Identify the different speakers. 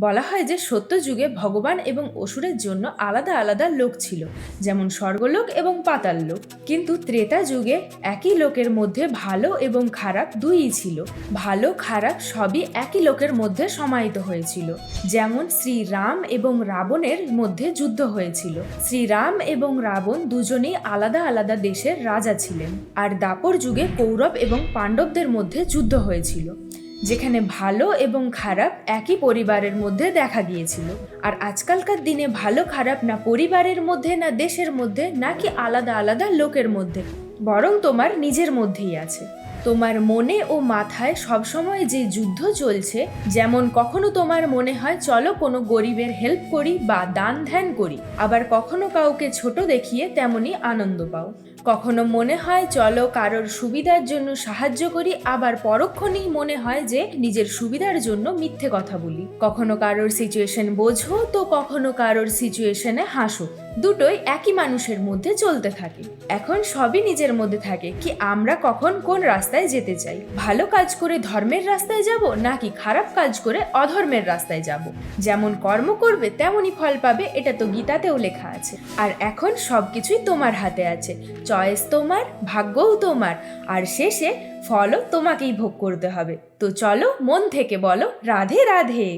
Speaker 1: বলা হয় যে সত্য যুগে ভগবান এবং অসুরের জন্য আলাদা আলাদা লোক ছিল, যেমন স্বর্গলোক এবং পাতাল লোক কিন্তু ত্রেতা যুগে একই লোকের মধ্যে ভালো এবং খারাপ দুইই ছিল। ভালো, খারাপ সবই একই লোকের মধ্যে সমাহিত হয়েছিল। যেমন শ্রীরাম এবং রাবণের মধ্যে যুদ্ধ হয়েছিল। শ্রীরাম এবং রাবণ দুজনেই আলাদা আলাদা দেশের রাজা ছিলেন। আর দাপর যুগে কৌরব এবং পাণ্ডবদের মধ্যে যুদ্ধ হয়েছিল। যেখানে ভালো এবং খারাপ একই পরিবারের মধ্যে দেখা গিয়েছিল। আর আজকালকার দিনে ভালো খারাপ না পরিবারের মধ্যে, না দেশের মধ্যে, নাকি আলাদা আলাদা লোকের মধ্যে। বরং তোমার নিজের মধ্যেই আছে। তোমার মনে ও মাথায় সবসময় যে যুদ্ধ চলছে, যেমন কখনো তোমার মনে হয়, চলো কোনো গরিবের হেল্প করি বা দান ধ্যান করি। আবার কখনো কাউকে ছোট দেখিয়ে তেমনি আনন্দ পাও। কখনো মনে হয়, চলো কারোর সুবিধার জন্য সাহায্য করি, আবার পরক্ষণেই মনে হয় যে নিজের সুবিধার জন্য মিথ্যে কথা বলি। কখনো কারোর সিচুয়েশন বোঝো, তো কখনো কারোর সিচুয়েশনে হাসো। দুটোই একই মানুষের মধ্যে চলতে থাকে। এখন সবই নিজের মধ্যে থাকে, কি আমরা কখন কোন রাস্তায় যেতে চাই। ভালো কাজ করে ধর্মের রাস্তায় যাব নাকি খারাপ কাজ করে অধর্মের রাস্তায় যাব? যেমন কর্ম করবে, তেমনই ফল পাবে, এটা তো গীতাতেও লেখা আছে। আর এখন সব কিছুই তোমার হাতে আছে। চয়েস তোমার, ভাগ্যও তোমার। আর শেষে ফলও তোমাকেই ভোগ করতে হবে। তো চলো, মন থেকে বলো, রাধে রাধে।